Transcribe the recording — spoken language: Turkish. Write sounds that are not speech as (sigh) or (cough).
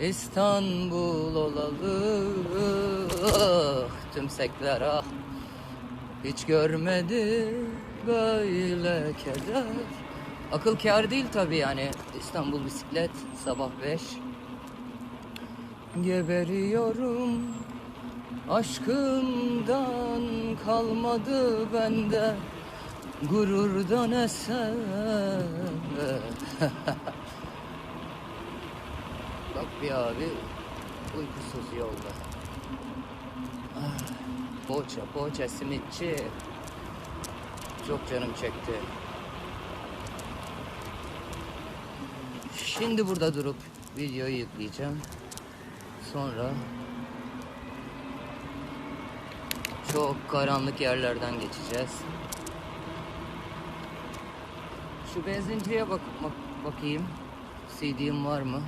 İstanbul olalı ah, tümsekler ah. Hiç görmedi böyle keder. Akıl kâr değil tabi yani. İstanbul bisiklet sabah 5 Geberiyorum Aşkımdan kalmadı bende Gururdan eser (laughs) Bak bir abi uykusuz yolda. Ah, poğaça, poğaça, simitçi. Çok canım çekti. Şimdi burada durup videoyu yükleyeceğim. Sonra çok karanlık yerlerden geçeceğiz. Şu benzinciye bak, bak bakayım. CD'm var mı?